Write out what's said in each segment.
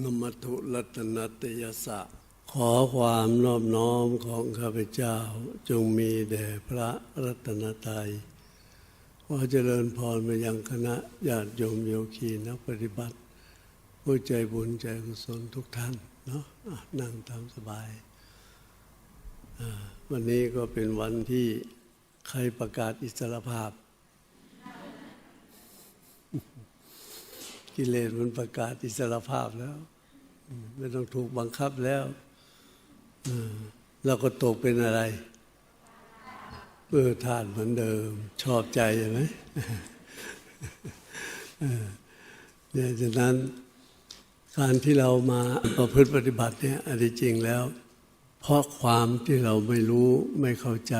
นมัตถุรัตนตยสะ ขอความนอบน้อมของข้าพเจ้าจงมีแด่พระรัตนตรัยขอเจริญพรมายังคณะญาติโยมโยคีนักปฏิบัติ ผู้ใจบุญใจกุศลทุกท่านเนาะนั่งตามสบาย วันนี้ก็เป็นวันที่ใครประกาศอิสรภาพ กิเลสมันประกาศอิสรภาพแล้ว ไม่ต้องถูกบังคับแล้วเราก็ตกเป็นอะไรเออทานเหมือนเดิม ชอบใจใช่ไหมเออเนี่ยฉะนั้นการที่เรามาประพฤติปฏิบัติเนี่ยอันที่จริงแล้ว เพราะความที่เราไม่รู้ไม่เข้าใจ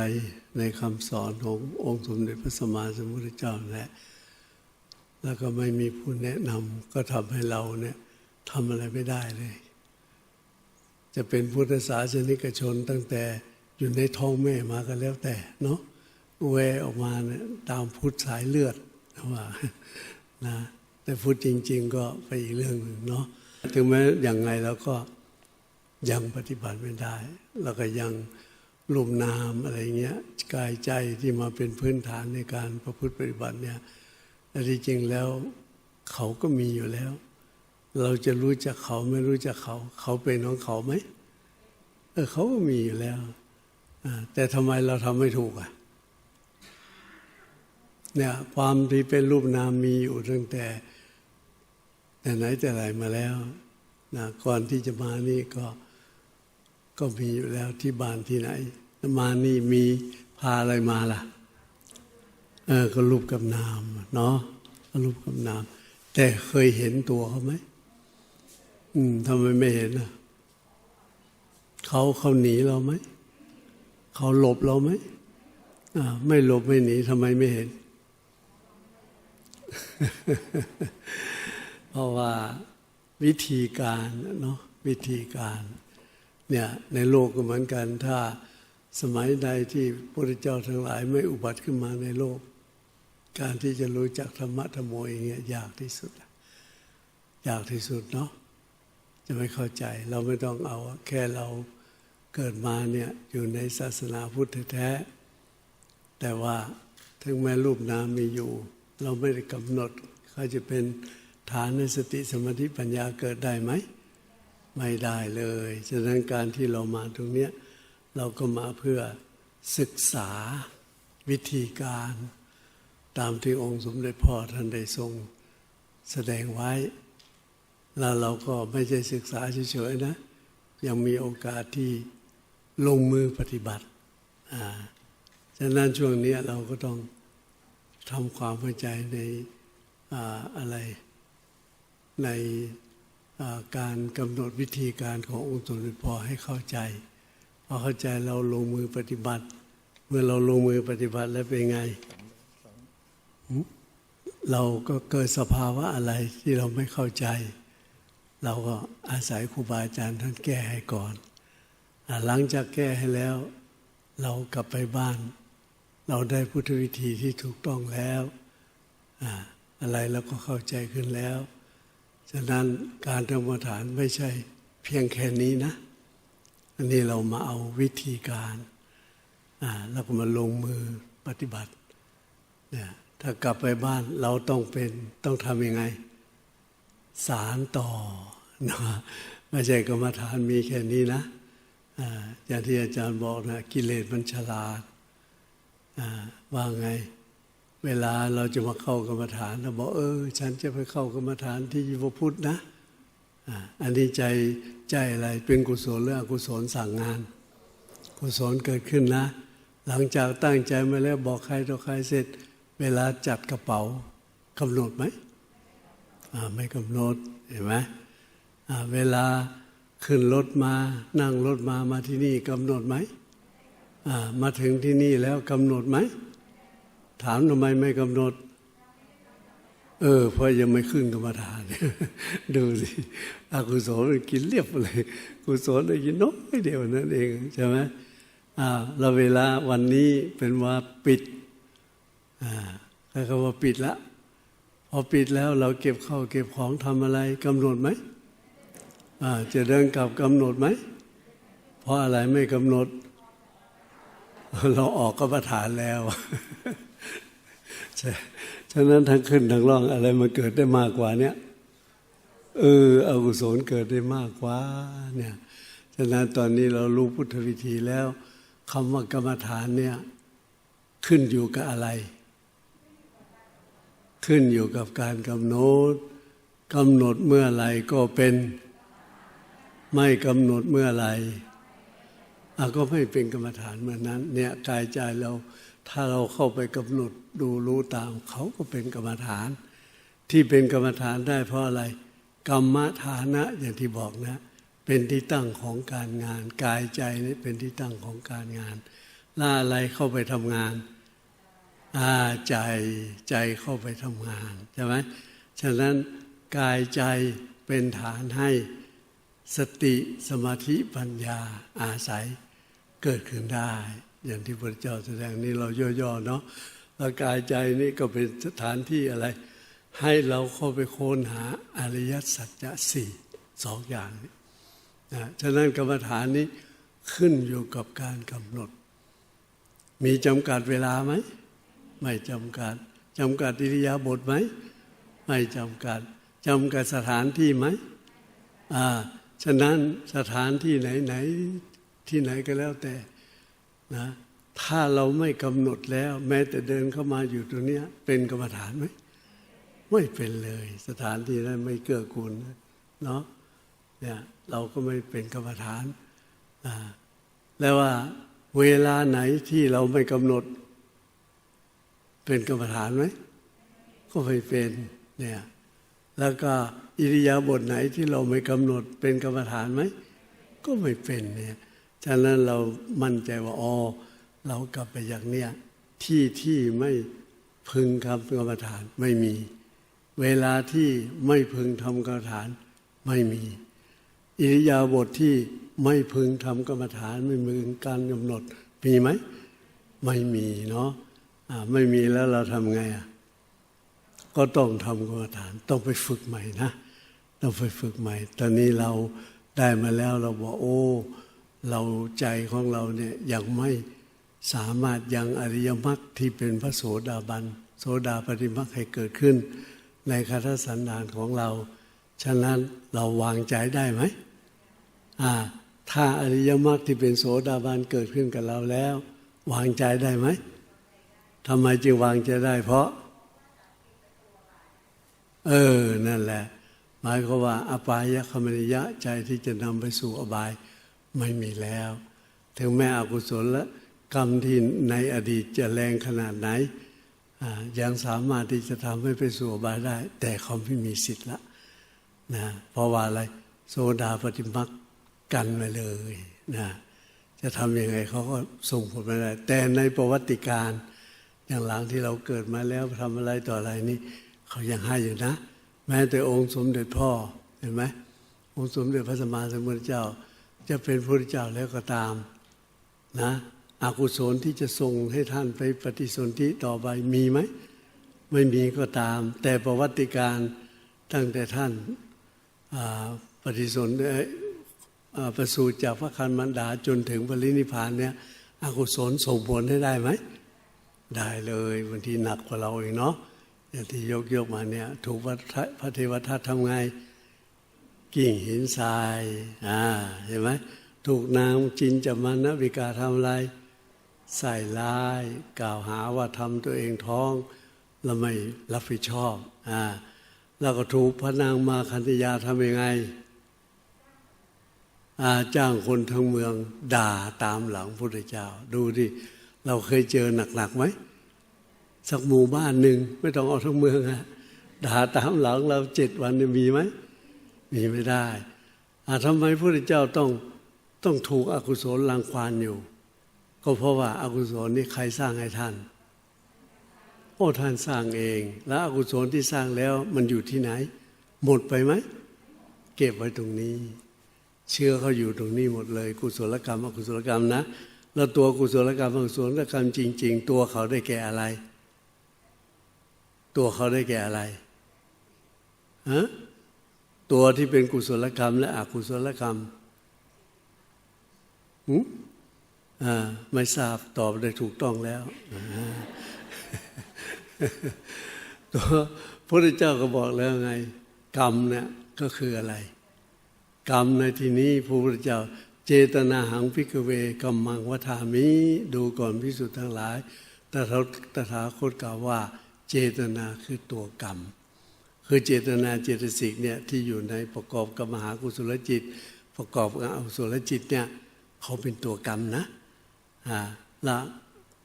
ในคำสอนขององค์สมเด็จพระสัมมาสัมพุทธเจ้าแหละ แล้วก็ไม่มีผู้แนะนำก็ทำให้เราเนี่ยทำอะไรไม่ได้เลย จะเป็นพุทธศาสนิกชนตั้งแต่อยู่ในท้องแม่มาก็แล้วแต่เนาะแวออกมาเนี่ยตามพุทธสายเลือดนะว่านะแต่พุทธจริง ๆ ก็ไปอีกเรื่องหนึ่งเนาะถึงแม้อย่างไงเราก็ยังปฏิบัติไม่ได้แล้วก็ยังลุมนามอะไรเงี้ยกายใจที่มาเป็นพื้นฐานในการประพฤติปฏิบัติเนี่ย แต่ที่จริงแล้วเขาก็มีอยู่แล้ว เราจะรู้จักเขาไม่รู้จักเขา เขาเป็นของเขาไหมเออเขาก็มีอยู่แล้วแต่ทำไมเราทำไม่ถูกอะเนี่ยความที่เป็นรูปนามมีอยู่ตั้งแต่ แต่ไหนแต่ไรมาแล้วนะก่อนที่จะมานี่ก็ก็มีอยู่แล้วที่บ้านที่ไหน มานี่มีพาอะไรมาล่ะ เออก็รูปกับนามเนาะก็รูปกับนาม แต่เคยเห็นตัวเขาไหมอืมทำไมไม่เห็นอะเขาเขาหนีเราไหมเขาหลบเราไหมอ่าไม่หลบไม่หนีทำไมไม่เห็น เพราะว่าวิธีการเนาะวิธีการ เนี่ยในโลกก็เหมือนกันถ้าสมัยใดที่พระพุทธเจ้าทั้งหลายไม่อุบัติขึ้นมาในโลก การที่จะรู้จักธรรมะธรรมโมอย่างเงี้ยยากที่สุด ยากที่สุดเนาะจะไม่เข้าใจเราไม่ต้องเอาแค่เราเกิดมาเนี่ยอยู่ในศาสนาพุทธแท้ แต่ว่าถึงแม้รูปนามมีอยู่ เราไม่ได้กำหนดเขาจะเป็นฐานในสติสมาธิปัญญาเกิดได้ไหม ไม่ได้เลยฉะนั้นการที่เรามาตรงเนี้ยเราก็มาเพื่อศึกษาวิธีการ ตามที่องค์สมเด็จพ่อท่านได้ทรงแสดงไว้ แล้วเราก็ไม่ใช่ศึกษาเฉยๆนะ ยังมีโอกาสที่ลงมือปฏิบัติอ่าฉะนั้นช่วงนี้เราก็ต้องทำความเข้าใจในอาอะไร ในการกำหนดวิธีการขององค์สมเด็จพ่อให้เข้าใจพอเข้าใจเราลงมือปฏิบัติ เมื่อเราลงมือปฏิบัติแล้วเป็นไง เราก็เกิดสภาวะอะไรที่เราไม่เข้าใจ เราก็อาศัยครูบาอาจารย์ท่านแก้ให้ก่อน หลังจากแก้ให้แล้ว เรากลับไปบ้าน เราได้พุทธวิธีที่ถูกต้องแล้วอะไรเราก็เข้าใจขึ้นแล้ว ฉะนั้นการธรรมฐานไม่ใช่เพียงแค่นี้นะ อันนี้เรามาเอาวิธีการ แล้วก็มาลงมือปฏิบัติเนี่ย ถ้ากลับไปบ้านเราต้องเป็นต้องทำยังไง สารต่อนะไม่ใช่กรรมฐานมีแค่นี้นะอย่างที่อาจารย์บอกนะกิเลสมันฉลาดว่าไง เวลาเราจะมาเข้ากรรมฐานเราบอกเออ ฉันจะไปเข้ากรรมฐานที่ยิวพุทธนะอันนี้ใจใจอะไรเป็นกุศลหรืออกุศลสั่งงาน กุศลเกิดขึ้นนะ หลังจากตั้งใจมาแล้วบอกใครต่อใครเสร็จ เวลาจัดกระเป๋ากำหนดไหมอ่าไม่กำหนดเห็นไหมอ่าเวลาขึ้นรถมา นั่งรถมามาที่นี่กำหนดไหมอ่ามาถึงที่นี่แล้วกำหนดไหม ถามทำไมไม่กำหนด เออ เพราะยังไม่ขึ้นกรรมฐาน ดูสิอกุศลกินเรียบเลยกุศลได้กินน้อยเดียวนั่นเองใช่ไหมอ่าเราเวลาวันนี้เป็นว่าปิด อ่าใช้คำว่าปิดละพอปิดแล้วเราเก็บข้าวเก็บของทำอะไรกำหนดไหมอ่าจะเดินกลับกำหนดไหม เพราะอะไรไม่กำหนด เราออกก็ประฐานแล้วใช่ฉะนั้นทั้งขึ้นทั้งล่องอะไรมันเกิดได้มากกว่าเนี้ยเอออกุศลเกิดได้มากกว่าเนี่ยฉะนั้นตอนนี้เรารู้พุทธวิธีแล้วคำว่ากรรมฐานเนี่ยขึ้นอยู่กับอะไร ขึ้นอยู่กับการกำหนดกำหนดเมื่อไรก็เป็น ไม่กำหนดเมื่อไรอก็ไม่เป็นกรรมฐานเหมือนนั้น เนี่ยกายใจเราถ้าเราเข้าไปกำหนดดูรู้ตามเขาก็เป็นกรรมฐาน ที่เป็นกรรมฐานได้เพราะอะไร กรรมฐานะอย่างที่บอกนะ เป็นที่ตั้งของการงาน กายใจนี่เป็นที่ตั้งของการงานล่าอะไรเข้าไปทำงาน ใจใจเข้าไปทำงานใช่ไหมฉะนั้นกายใจเป็นฐานให้สติสมาธิปัญญาอาศัยเกิดขึ้นได้ อย่างที่พระเจ้าแสดงนี้เราย่อๆเนาะแล้วกายใจนี่ก็เป็นสถานที่อะไร ให้เราเข้าไปค้นหาอริยสัจจะสี่สองอย่างนี้นะฉะนั้นกรรมฐานนี้ขึ้นอยู่กับการกำหนด มีจำกัดเวลาไหม ไม่จำกัดจำกัดอิริยาบถไหม ไม่จำกัดจำกัดสถานที่ไหมอ่าฉะนั้นสถานที่ไหนไหนที่ไหนก็แล้วแต่นะถ้าเราไม่กำหนดแล้ว แม้แต่เดินเข้ามาอยู่ตรงนี้เป็นกรรมฐานไหมไม่เป็นเลย สถานที่นั้นไม่เกื้อกูลเนาะเนี่ยเราก็ไม่เป็นกรรมฐานอ่าแล้วว่าเวลาไหนที่เราไม่กำหนด เป็นกรรมฐานไหมก็ไม่เป็นเนี่ยแล้วก็อิริยาบถไหนที่เราไม่กำหนดเป็นกรรมฐานไหมก็ไม่เป็นเนี่ยฉะนั้นเรามั่นใจว่าอ๋อเรากลับไปอย่างเนี้ยที่ที่ไม่พึงทำกรรมฐานไม่มี เวลาที่ไม่พึงทำกรรมฐานไม่มี อิริยาบถทที่ไม่พึงทำกรรมฐานไม่มึงการกำหนดมีไหม ไม่มีเนาะ ไม่มีแล้วเราทำไงอะก็ต้องทำกรรมฐาน ต้องไปฝึกใหม่นะ ต้องไปฝึกใหม่ ตอนนี้เราได้มาแล้วเราบอกโอ้ เราใจของเราเนี่ยยังไม่สามารถยังอริยมรรคที่เป็นพระโสดาบัน โสดาปฏิมรรคให้เกิดขึ้น ในคาถสันดานของเรา ฉะนั้นเราวางใจได้ไหมอ่าถ้าอริยมรรคที่เป็นโสดาบันเกิดขึ้นกับเราแล้ว วางใจได้ไหม ทำไมจึงวางใจได้ เพราะ เออ นั่นแหละ หมายความว่า อปายคมนิยะใจที่จะนำไปสู่อบายไม่มีแล้ว ถึงแม้อกุศลและกรรมที่ในอดีตจะแรงขนาดไหนยังสามารถที่จะทำให้ไปสู่อบายได้ แต่เขาไม่มีสิทธิ์ละนะเพราะว่าอะไรโซดาปฏิมักกันไปเลยนะจะทำยังไงเขาก็ส่งผลไม่ได้แต่ในประวัติการ อย่างหลังที่เราเกิดมาแล้วทำอะไรต่ออะไรนี่เขายังให้อยู่นะ แม้แต่องค์สมเด็จพ่อเห็นไหมองค์สมเด็จพระสัมมาสัมพุทธเจ้า จะเป็นพระเจ้าแล้วก็ตามนะอากุศลที่จะส่งให้ท่านไปปฏิสนธิต่อไปมีไหมไม่มีก็ตาม แต่ประวัติการตั้งแต่ท่านปฏิสนธิประสูติจากพระคันมันดาจนถึงปรินิพานเนี่ยอกุศลส่งผลให้ได้ไหม ได้เลยบางทีหนักกว่าเราเองเนาะอย่างที่ยกยกมาเนี่ย ถูกพระเทวทัตทำไง กิ่งหินทรายอ่าเห็นไหมถูกนางจินจมันนะวิกาทำอะไร ใส่ร้ายกล่าวหาว่าทำตัวเองท้องแล้วไม่รับผิดชอบอ่าแล้วก็ถูกพระนางมาคันธยาทำยังไงอาจ้างคนทั้งเมืองด่าตามหลังพระเจ้า ดูดิ เราเคยเจอหนักๆไหมสักหมู่บ้านหนึ่งไม่ต้องเอาทั้งเมืองอะด่าตามหลังเราเจ็ดวันมีไหมมีไม่ได้อาทำไมพระเจ้าต้องต้องถูกอกุศลลังควานอยู่ ก็เพราะว่าอากุศลนี้ใครสร้างให้ท่าน โอ้ท่านสร้างเอง แล้วอกุศลที่สร้างแล้วมันอยู่ที่ไหน หมดไปไหม เก็บไว้ตรงนี้ เชื่อเขาอยู่ตรงนี้หมดเลย กุศลกรรม อกุศลกรรมนะ แล้วตัวกุศลกรรมอกุศลกรรมจริง ๆ ตัวเขาได้แก่อะไร ตัวเขาได้แก่อะไรฮะตัวที่เป็นกุศลกรรมและอกุศลกรรมหืมอ่าไม่ทราบตอบได้ถูกต้องแล้วตัวพระพุทธเจ้าก็บอกแล้วไง กรรมเนี่ยก็คืออะไร กรรมในที่นี้พระพุทธเจ้า เจตนาหังพิกเวกัมมังวัามิ ดูก่อนพิสุทธ์ทั้งหลายแต่เราตถาคตกล่าวว่า เจตนาคือตัวกรรม คือเจตนาเจตสิกเนี่ยที่อยู่ในประกอบกับมหากุศลจิต ประกอบกับอกุศลจิตเนี่ยเขาเป็นตัวกรรมนะอ่าละ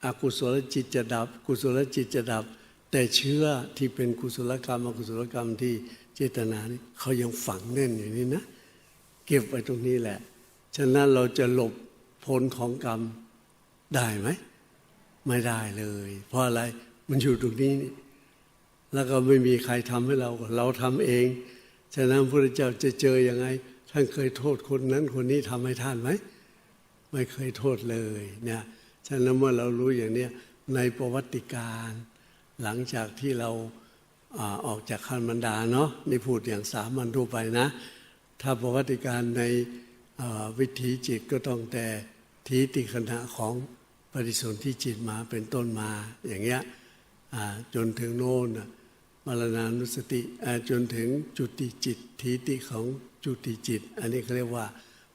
อกุศลจิตจะดับ กุศลจิตจะดับ แต่เชื้อที่เป็นกุศลกรรมอกุศลกรรมที่เจตนานี่เขายังฝังแน่นอยู่นี่นะ เก็บไว้ตรงนี้แหละ ฉะนั้นเราจะหลบผลของกรรมได้ไหม ไม่ได้เลย เพราะอะไรมันอยู่ตรงนี้นี่แล้วก็ไม่มีใครทำให้เรา เราทำเอง ฉะนั้นพระพุทธเจ้าจะเจออยังไง ท่านเคยโทษคนนั้นคนนี้ทำให้ท่านไหม ไม่เคยโทษเลยเนี่ยฉะนั้นเมื่อเรารู้อย่างนี้ในประวัติการ หลังจากที่เราออกจากคันมันดาเนาะนี่พูดอย่างสามัญทั่วไปนะ ถ้าประวัติการใน วิถีจิตก็ต้องแต่ทีติขณะของปฏิสนธิจิตมาเป็นต้นมาอย่างเงี้ยจนถึงโน่นมรณานุสติจนถึงจุติจิตทีติของจุติจิต อันนี้เขาเรียกว่า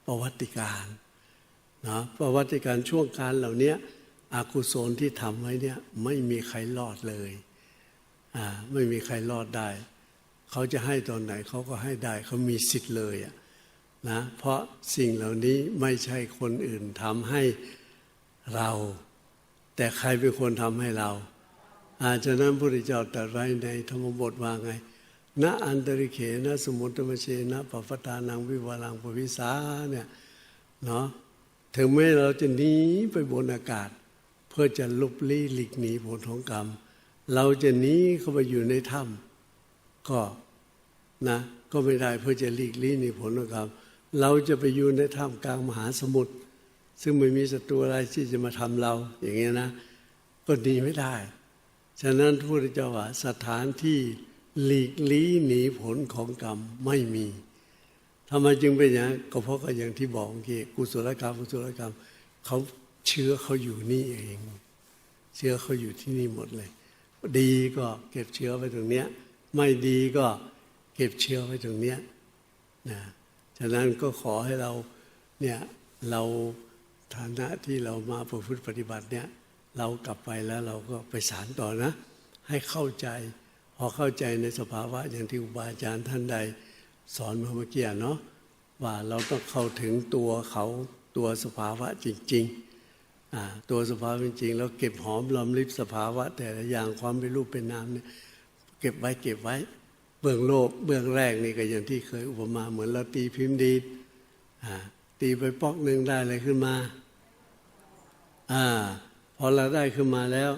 ประวัติการนะประวัติการช่วงการเหล่านี้อากุศลที่ทำไว้เนี่ยไม่มีใครรอดเลยไม่มีใครรอดได้ เขาจะให้ตอนไหนเขาก็ให้ได้เขามีสิทธิ์เลยอะ นะเพราะสิ่งเหล่านี้ไม่ใช่คนอื่นทำให้เรา แต่ใครเป็นคนทำให้เรา อาฉะนั้นพระพุทธเจ้าตรัสไว้ในธรรมบทว่าไงณอันตริเขณสมุตตมเชนะปปตานังวิวารังปวิสาเนี่ยเนาะถึงแม้เราจะหนีไปบนอากาศ เพื่อจะลุบลี้หลีกหนีผลของกรรม เราจะหนีเข้าไปอยู่ในถ้ำก็นะก็ไม่ได้เพื่อจะหลีกลี่หนีผลของกรรม เราจะไปอยู่ในถ้ำกลางมหาสมุทรซึ่งไม่มีศัตรูอะไรที่จะมาทำเรา อย่างเงี้ยนะ ก็หนีไม่ได้ ฉะนั้นพระพุทธเจ้าว่าสถานที่หลีกลี่หนีผลของกรรมไม่มีทำไมจึงเป็นอย่างนั้ก็เพราะก็อย่างที่บอกเมื่อกี้กุศลกรรมกุศลกรรมเขาเชื้อเขาอยู่นี่เอง เชื้อเขาอยู่ที่นี่หมดเลย ดีก็เก็บเชื้อไว้ตรงเนี้ย ไม่ดีก็เก็บเชื้อไว้ตรงเนี้ยนะ ฉะนั้นก็ขอให้เราเนี่ยเราฐานะที่เรามาประพฤติปฏิบัติเนี่ยเรากลับไปแล้วเราก็ไปสารต่อนะ ให้เข้าใจ พอเข้าใจในสภาวะอย่างที่ครูบาอาจารย์ท่านใด สอนมาเมื่อกี้เนาะว่าเราต้องเข้าถึงตัวเขาตัวสภาวะจริงๆตัวสภาวะจริงๆแล้วเก็บหอมรอมริบสภาวะ แต่ละอย่างความเป็นรูปเป็นนามเนี่ยเก็บไว้เก็บไว้ เบื้องโลกเบื้องแรกนี่ก็อย่างที่เคยอุปมาเหมือนเราตีพิมพ์ดีดตีไปปอกหนึ่งได้อะไรขึ้นมาอ่าพอเราได้ขึ้นมาแล้ว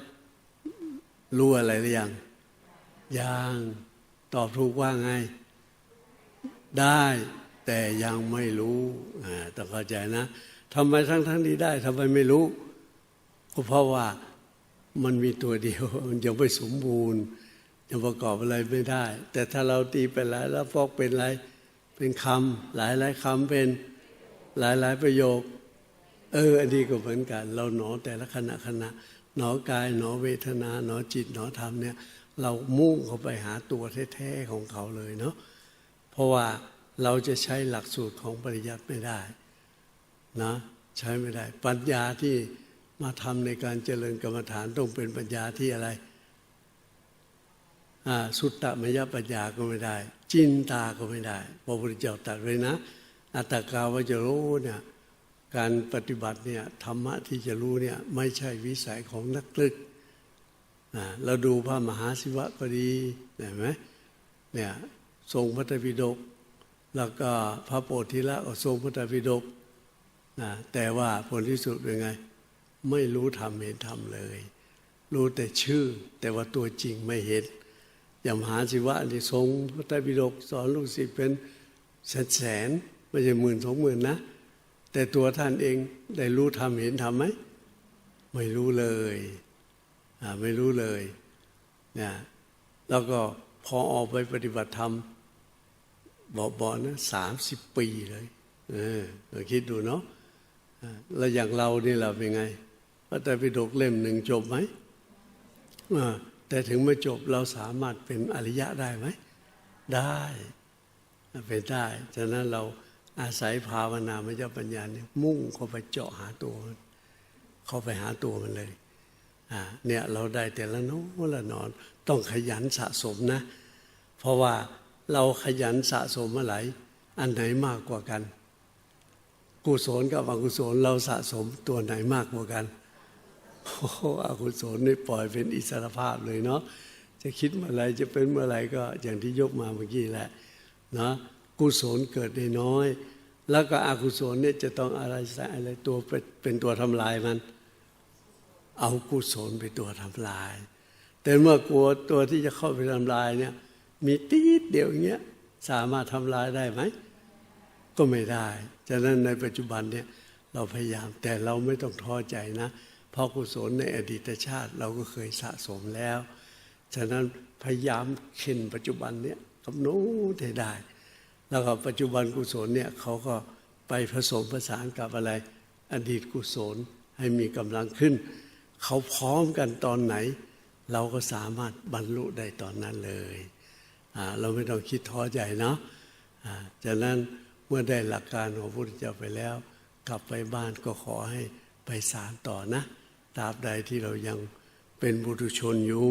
รู้อะไรหรือยังยังตอบถูกว่าไง ได้แต่ยังไม่รู้อ่าต้องเข้าใจนะทำไมทั้งทั้งที่ได้ทำไมไม่รู้ก็เพราะว่ามันมีตัวเดียวมันยังไม่สมบูรณ์ ยังประกอบอะไรไม่ได้ แต่ถ้าเราตีไปหลายแล้วฟอกเป็นอะไรเป็นคำหลายหลายคำเป็นหลายหลายประโยค เอออันนี้ก็เหมือนกัน เราหนอแต่ละขณะขณะหนอกายหนอเวทนาหนอจิตหนอธรรมเนี่ยเรามุ่งเข้าไปหาตัวแท้ๆของเขาเลยเนาะเพราะว่าเราจะใช้หลักสูตรของปริยัติไม่ได้นะใช้ไม่ได้ ปัญญาที่มาทำในการเจริญกรรมฐานต้องเป็นปัญญาที่อะไร สุตตมยปัญญาก็ไม่ได้ จินตาก็ไม่ได้พระพุทธเจ้าตรัสไว้นะ อัตกาวจะรู้เนี่ยการปฏิบัติเนี่ยธรรมะที่จะรู้เนี่ยไม่ใช่วิสัยของนักลึกเราดูพระมหาศิวะก็ดีเห็นไหมเนี่ยทรงพระตปิฎกแล้วก็พระโพธิละก็ทรงพระตปิฎกนะแต่ว่าผลที่สุดเป็นไง ไม่รู้ธรรมเห็นธรรมเลย รู้แต่ชื่อ แต่ว่าตัวจริงไม่เห็น อย่างมหาศิวะนี่ทรงพระไตรปิฎกสอนลูกศิษย์เป็นแสนแสนไม่ใช่หมื่นสองหมื่นนะ แต่ตัวท่านเองได้รู้ธรรมเห็นธรรมไหมไม่รู้เลยอ่าไม่รู้เลยเนี่ยแล้วก็พอออกไปปฏิบัติธรรมเบาๆนะสามสิบปีเลยเออคิดดูเนาะแล้วอย่างเรานี่เราเป็นไงพระไตรปิฎกเล่มหนึ่งจบไหมอ่า แต่ถึงไม่จบเราสามารถเป็นอริยะได้ไหม ได้เป็นได้ ฉะนั้นเราอาศัยภาวนาม่เจ้าปัญญาเนี่ยมุ่งเข้าไปเจาะหาตัวมันเข้าไปหาตัวมันเลยอ่าเนี่ยเราได้แต่ละโน้นละนอน ต้องขยันสะสมนะ เพราะว่าเราขยันสะสมอะไรอันไหนมากกว่ากัน กุศลกับอกุศลเราสะสมตัวไหนมากกว่ากัน โอ้โหอกุศลนี่ปล่อยเป็นอิสรภาพเลยเนาะจะคิดเมื่อไรจะเป็นเมื่อไรก็อย่างที่ยกมาเมื่อกี้แหละเนาะกุศลเกิดได้น้อย แล้วก็อกุศลเนี่ยจะต้องอะไรใส่อะไรตัวเป็นตัวทำลายมัน เอากุศลไปนตัวทำลาย แต่เมื่อกลัวตัวที่จะเข้าไปทำลายเนี่ยมีตีดเดียวอย่างเงี้ยสามารถทำลายได้ไหมก็ไม่ได้ฉะนั้นในปัจจุบันเนี่ยเราพยายามแต่เราไม่ต้องท้อใจนะ เพราะกุศลในอดีตชาติเราก็เคยสะสมแล้ว ฉะนั้นพยายามเข็นปัจจุบันเนี่ยกำหนดให้ได้ แล้วก็ปัจจุบันกุศลเนี่ยเขาก็ไปผสมผสานกับอะไร อดีตกุศลให้มีกำลังขึ้น เขาพร้อมกันตอนไหน เราก็สามารถบรรลุได้ตอนนั้นเลยเราไม่ต้องคิดท้อใจเนาะจากนั้นเมื่อได้หลักการของพระพุทธเจ้าไปแล้ว กลับไปบ้านก็ขอให้ไปสารต่อนะ ตราบใดที่เรายังเป็นบุตุชนอยู่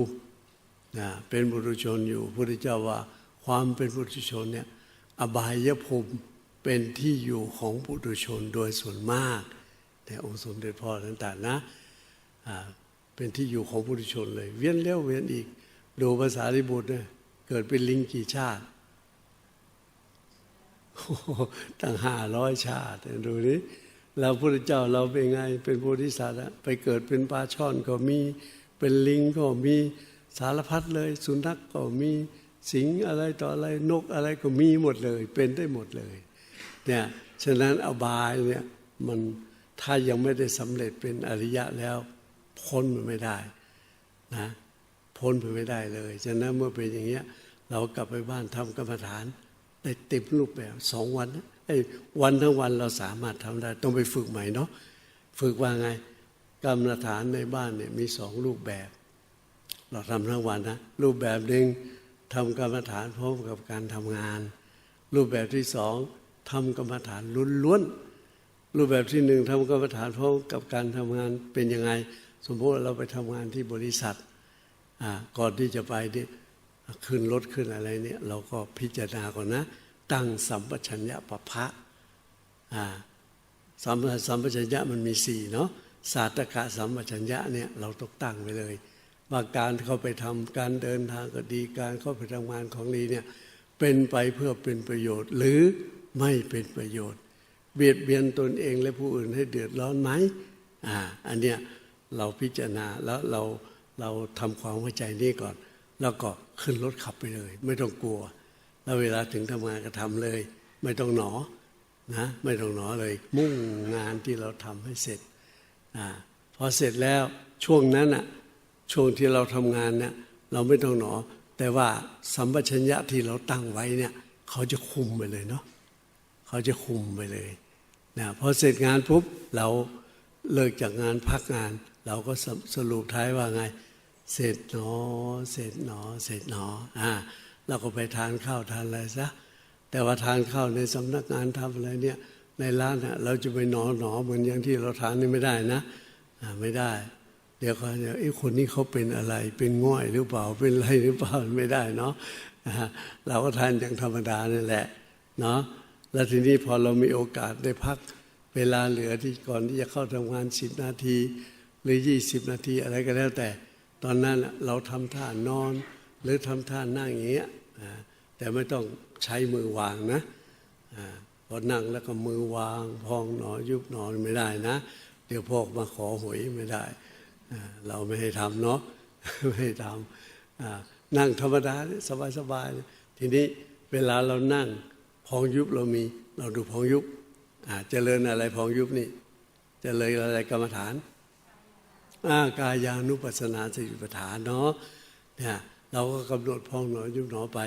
นะเป็นบุตุชนอยู่พระพุทธเจ้าว่าความเป็นบุตุชนเนี่ยอบายภูมิเป็นที่อยู่ของบุตุชนโดยส่วนมากแต่องค์สมเด็จพ่อต่างๆนะอ่าเป็นที่อยู่ของบุตุชนเลย เวียนแล้วเวียนอีกดูภาษาริบุตรเนี่ยเกิดเป็นลิงกี่ชาติโอ้ตั้งห้าร้อยชาติดูนี่ เราพระเจ้าเราเป็นไงเป็นโพธิสัตว์อะไปเกิดเป็นปลาช่อนก็มีเป็นลิงก็มีสารพัดเลย สุนัขก็มีสิงอะไรต่ออะไรนกอะไรก็มีหมดเลย เป็นได้หมดเลยเนี่ยฉะนั้นอบายเนี่ยมันถ้ายังไม่ได้สำเร็จเป็นอริยะแล้ว พ้นมันไม่ได้นะพ้นไปไม่ได้เลยฉะนั้นเมื่อเป็นอย่างเงี้ยเรากลับไปบ้านทำกรรมฐานได้เต็มรูปแบบสองวันนะ วันทั้งวันเราสามารถทำได้ ต้องไปฝึกใหม่เนาะฝึกว่าไง กรรมฐานในบ้านเนี่ยมีสองรูปแบบ เราทำทั้งวันนะรูปแบบหนึ่งทำกรรมฐานพร้อมกับการทำงาน รูปแบบที่สองทำกรรมฐานล้วนๆรูปแบบที่หนึ่งทำกรรมฐานพร้อมกับการทำงานเป็นยังไง สมมติเราไปทำงานที่บริษัทอ่าก่อนที่จะไปเนี่ยขึ้นรถขึ้นอะไรเนี่ยเราก็พิจารณาก่อนนะ ตั้งสัมปชัญญะปะพะอ่าสัมปสัมปชัญญะมันมีสี่เนาะศาสตกะสัมปชัญญะเนี่ยเราต้องตั้งไว้เลย ว่าการเข้าไปทำการเดินทางก็ดีการเข้าไปทำงานของดีเนี่ยเป็นไปเพื่อเป็นประโยชน์ หรือไม่เป็นประโยชน์ เบียดเบียนตนเองและผู้อื่นให้เดือดร้อนไหมอ่าอันเนี้ยเราพิจารณาแล้วเราเราทำความเข้าใจนี้ก่อน แล้วก็ขึ้นรถขับไปเลย ไม่ต้องกลัว แล้วเวลาถึงทำงานก็ทำเลย ไม่ต้องหนอนะไม่ต้องหนอเลย มุ่งงานที่เราทำให้เสร็จอาพอเสร็จแล้วช่วงนั้นอะช่วงที่เราทำงานเนี่ยเราไม่ต้องหนอ แต่ว่าสัมปชัญญะที่เราตั้งไว้เนี่ยเขาจะคุมไปเลยเนาะเขาจะคุมไปเลยนะพอเสร็จงานปุ๊บเราเลิกจากงานพักงาน เราก็สรุปท้ายว่าไง เสร็จหนอ เสร็จหนอ เสร็จหนออ่า เราก็ไปทานข้าวทานอะไรซะแต่ว่าทานข้าวในสำนักงานทำอะไรเนี่ยในร้านน่ะเราจะไปหนอหนอเหมือนอย่างที่เราทานนี่ไม่ได้นะไม่ได้ เดี๋ยวเขาจะไอ้คนนี้เขาเป็นอะไร เป็นง่อยหรือเปล่าเป็นอะไรหรือเปล่าไม่ได้เนาะเราก็ทานอย่างธรรมดานี่แหละเนาะแล้วทีนี้พอเรามีโอกาสได้พักเวลาเหลือที่ก่อนที่จะเข้าทำงานสิบนาที หรือยี่สิบนาทีอะไรก็แล้วแต่ ตอนนั้นเราทำท่านอน หรือทำท่านั่งอย่างเงี้ยแต่ไม่ต้องใช้มือวางนะพอนั่งแล้วก็มือวาง พองหนอยุบหนอไม่ได้นะ เดี๋ยวพวกมาขอหวยไม่ได้ เราไม่ให้ทำเนาะไม่ให้ทำนั่งธรรมดาสบายๆทีนี้เวลาเรานั่งพองยุบเรามี เราดูพองยุบเจริญอะไรพองยุบนี่เจริญอะไรกรรมฐานอากายานุปัสสนาสติปัฏฐานเนาะเนี่ย เราก็กำหนดพองหนอยุบหนอไป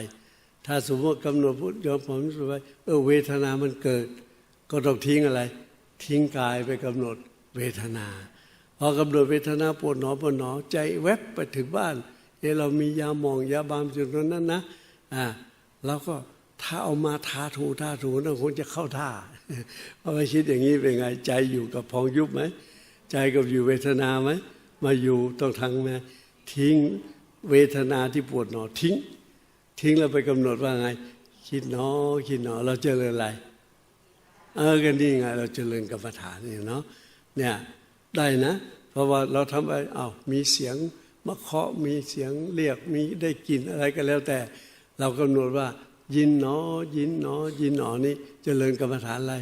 ถ้าสมมติกำหนดพุทธยอมผมรู้สึกว่าเออเวทนามันเกิด ก็ต้องทิ้งอะไร ทิ้งกายไปกำหนดเวทนา พอกำหนดเวทนาปวดหนอปวดหนอใจแวบไปถึงบ้าน เออเรามียาหมองยาบามจุดนั้นนะอ่าแล้วก็ถ้าเอามาทาถูทาถูนั่นคงจะเข้าท่าเพราะว่าคิดอย่างนี้เป็นไง ใจอยู่กับพองยุบไหม ใจกับอยู่เวทนาไหม มาอยู่ต้องทั้งไหมทิ้ง เวทนาที่ปวดหนอทิ้ง ทิ้งแล้วไปกำหนดว่าไง คิดหนอคิดหนอเราเจริญอะไรเออกันนี่ไง เราเจริญกรรมฐานนี่เนาะเนี่ยได้นะ เพราะว่าเราทำไปอ้ามีเสียงมะเคาะมีเสียงเรียกมีได้กลินอะไรก็แล้วแต่ เรากำหนดว่า ยินหนอ ยินหนอ ยินหนอนี่เจริญกรรมฐานอะไร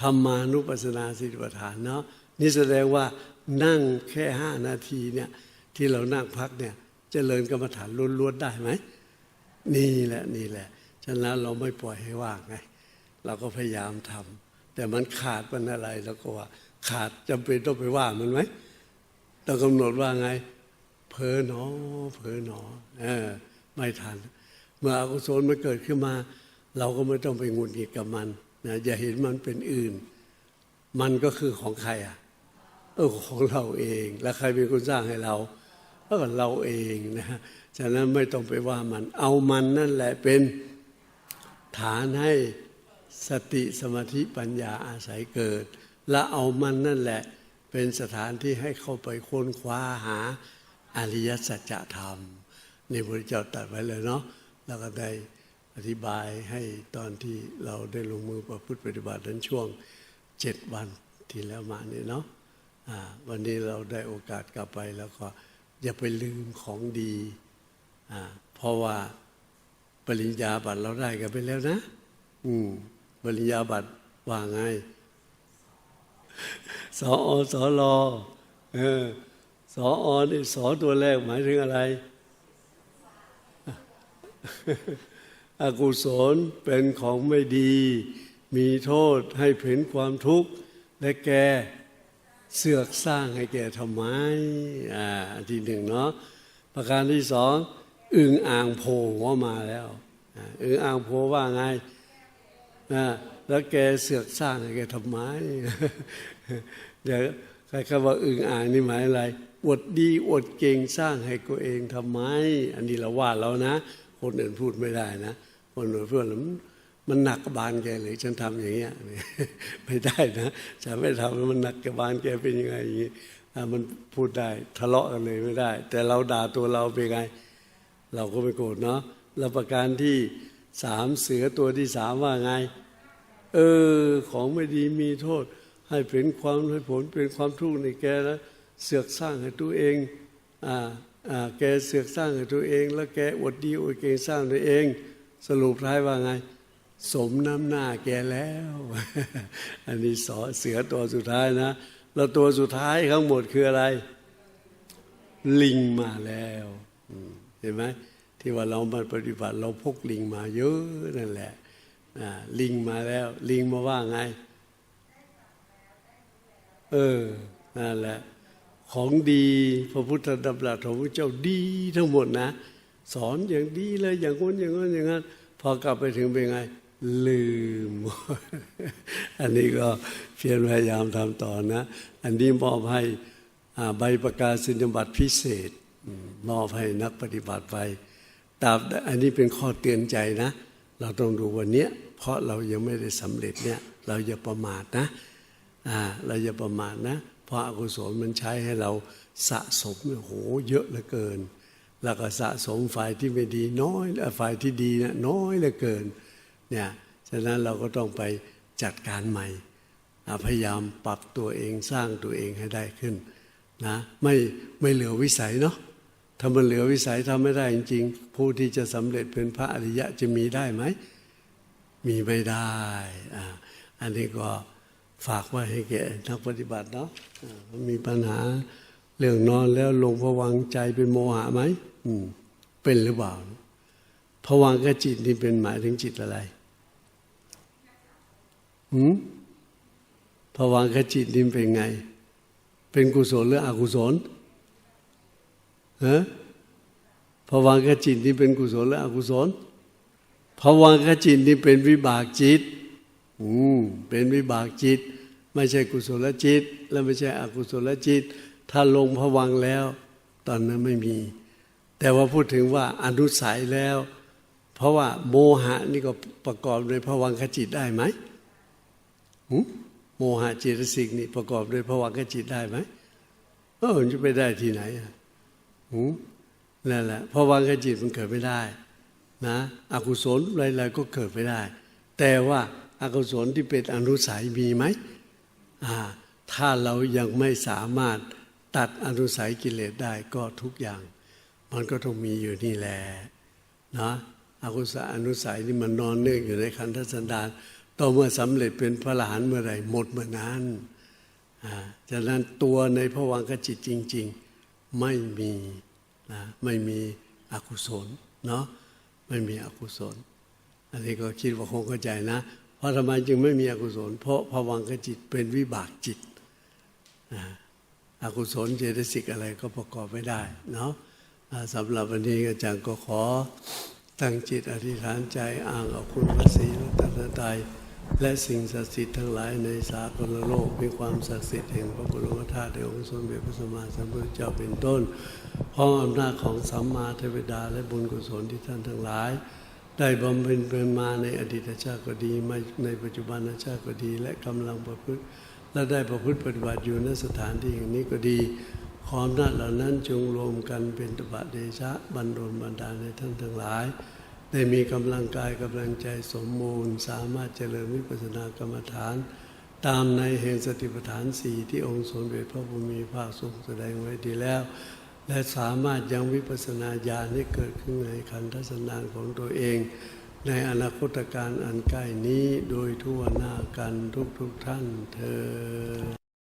ธรรมานุปัสสนาสติปัฏฐานเนาะนี่แสดงว่านั่งแค่ห้านาทีเนี่ย ที่เรานั่งพักเนี่ยเจริญกรรมฐานล้วนๆได้ไหมนี่แหละนี่แหละฉะนั้นเราไม่ปล่อยให้ว่างไงเราก็พยายามทำแต่มันขาดมันอะไรเราก็ว่า ขาดจำเป็นต้องไปว่ามันไหมต้องกำหนดว่าไงเพอหนอเพอหนอเออไม่ทัน เมื่ออกุศลมันเกิดขึ้นมา เราก็ไม่ต้องไปงุนงิดกับมันนะอย่าเห็นมันเป็นอื่น มันก็คือของใครอะเออของเราเอง แล้วใครเป็นคนสร้างให้เรา ก็เราเองนะฉะนั้นไม่ต้องไปว่ามัน เอามันนั่นแหละเป็นฐานให้สติสมาธิปัญญาอาศัยเกิด และเอามันนั่นแหละ เป็นสถานที่ให้เข้าไปค้นคว้าหาอริยสัจธรรมในพระเจ้าตัดไว้เลยเนาะแล้วก็ได้อธิบายให้ตอนที่เราได้ลงมือประพฤติปฏิบัตินั้นช่วงเจ็ดวันที่แล้วมาเนี่ยเนาะอ่าวันนี้เราได้โอกาสกลับไปแล้วก็ อย่าไปลืมของดีเพราะว่าปริญญาบัตรเราได้กันไปแล้วนะ อืมปริญญาบัตรว่าไงสออสอรอเออสออนี่สอตัวแรกหมายถึงอะไร อกุศลเป็นของไม่ดี มีโทษให้เห็นความทุกข์และแก เสือกสร้างให้แกทำไมอ่าที่หนึ่งเนาะประการที่สองอึงอ่างโผล่หัวมาแล้วอ่าอึงอ่างโผล่ว่าไงอ่าแล้วแกเสือกสร้างให้แกทำไมเดี๋ยวใครคำว่าอึงอ่างนี่หมายอะไรอวดดีอวดเก่งสร้างให้ตัวเองทำไม อันนี้เราว่าแล้วนะ คนอื่นพูดไม่ได้นะ คนอื่นพูดแล้ว มันหนักบานแกเลยฉันทำอย่างเงี้ยไม่ได้นะฉันไม่ทำแล้วมันหนักกับบานแกเป็นยังไงอย่างงี้มันพูดได้ทะเลาะกันเลยไม่ได้ แต่เราด่าตัวเราเป็นไง เราก็ไม่โกรธเนาะแล้วประการที่สามเสือตัวที่สามว่าไง เออ ของไม่ดีมีโทษ ให้เป็นความให้ผลเป็นความทุกข์ในแกแล้วเสือกสร้างให้ตัวเองอ่าอ่าแกเสือกสร้างให้ตัวเอง แล้วแกอดดีอดเก่งสร้างตัวเอง สรุปท้ายว่าไง สมน้ำหน้าแกแล้ว อันนี้สอเสือตัวสุดท้ายนะ แล้วตัวสุดท้ายทั้งหมดคืออะไร ลิงมาแล้วเห็นไหมที่ว่าเรามาปฏิบัติเราพกลิงมาเยอะนั่นแหละลิงมาแล้ว ลิงมาว่าไง เออนั่นแหละ ของดีพระพุทธดำรัสของพระเจ้าดีทั้งหมดนะ สอนอย่างดีเลยอย่างนู้นอย่างนั้นอย่างนั้นพอกลับไปถึงเป็นไง ลืม อันนี้ก็เพียรพยายามทำต่อนะ อันนี้มอบให้ใบประกาศนียบัตรพิเศษ มอบให้นักปฏิบัติไปตามอันนี้เป็นข้อเตือนใจนะ เราต้องดูวันนี้เพราะเรายังไม่ได้สำเร็จเนี่ย เราอย่าประมาทนะอ่าเราอย่าประมาทนะเพราะอกุศลมันใช้ให้เราสะสมโหเยอะเหลือเกิน แล้วก็สะสมฝ่ายที่ไม่ดีน้อยและฝ่ายที่ดีนะน้อยเหลือเกิน เนี่ยฉะนั้นเราก็ต้องไปจัดการใหม่พยายามปรับตัวเองสร้างตัวเองให้ได้ขึ้นนะไม่ไม่เหลือวิสัยเนาะถ้ามันเหลือวิสัยทำไม่ได้จริงๆ ผู้ที่จะสำเร็จเป็นพระอริยะจะมีได้ไหม มีไม่ได้อ่าอันนี้ก็ฝากไว้ให้แก่นักปฏิบัติเนาะอ่ามีปัญหาเรื่องนอนแล้วลงพวังใจเป็นโมหะไหมอืมเป็นหรือเปล่าพวังกับจิตนี่เป็นหมายถึงจิตอะไร หืมพวังคจิตนี่เป็นไง เป็นกุศลหรืออกุศลฮะภวังคจิตนี่เป็นกุศลหรืออกุศลภวังคจิตนี่เป็นวิบากจิต อืม เป็นวิบากจิต ไม่ใช่กุศลจิต และไม่ใช่อกุศลจิต ถ้าลงภวังแล้ว ตอนนั้นไม่มี แต่ว่าพูดถึงว่าอนุสัยแล้ว เพราะว่าโมหะนี่ก็ประกอบในภวังคจิตได้ไหม โมหะจิตสิกนี่ประกอบด้วยภวังคจิตได้ไหมเออจะไปได้ที่ไหนอะหืมนั่นแหละภวังคจิตมันเกิดไม่ได้ นะอกุศลอะไรๆก็เกิดไม่ได้ แต่ว่าอากุศลที่เป็นอนุสัยมีไหมอ่า ถ้าเรายังไม่สามารถตัดอนุสัยกิเลสได้ก็ทุกอย่าง มันก็ต้องมีอยู่นี่แหละนะอกุศลอนุสัยนี่มันนอนเนื่องอยู่ในขันธสันดาน ต่อเมื่อสำเร็จเป็นพระอรหันต์เมื่อไหร่หมดเมื่อนั้นอ่าฉะนั้นตัวในพระวังคจิตจริง ๆ ไม่มีนะไม่มีอกุศลเนาะไม่มีอกุศล อันนี้ก็คิดว่าคงเข้าใจนะ เพราะทำไมจึงไม่มีอกุศล เพราะภวังคจิตเป็นวิบากจิตนะอกุศลเจตสิกอะไรก็ประกอบไม่ได้เนาะสำหรับวันนี้อาจารย์ก็ขอตั้งจิตอธิษฐานใจอ้างเอาคุณพระศรีรัตนตรัย และสิ่งศักดิ์สิทธิ์ทั้งหลายในสากลโลกมีความศักดิ์สิทธิ์แห่งพระบรมธาตุในองค์สมเด็จพระสัมมาสัมพุทธเจ้าเป็นต้นพร้อมอำนาจของสัมมาเทวดาและบุญกุศลที่ท่านทั้งหลาย ได้บำเพ็ญเป็นมาในอดีตชาติก็ดีมาในปัจจุบันชาติก็ดี และกำลังประพฤติและได้ประพฤติปฏิบัติอยู่ณสถานที่แห่งนี้ก็ดีขออำนาจเหล่านั้นจงรวมกันเป็นตบะเดชะบันดลบันดาในท่านทั้งหลาย ได้มีกำลังกายกำลังใจสมบูรณ์ สามารถเจริญวิปัสสนากรรมฐาน ตามในแห่งสติปัฏฐานสี่ที่องค์สมเด็จพระบุมีภาคทรงแสดงไว้ดีแล้ว และสามารถยังวิปัสสนาญาณให้เกิดขึ้นในขันธสันดานของตัวเอง ในอนาคตการอันใกล้นี้โดยทั่วหน้ากันทุกๆทท่านเธอ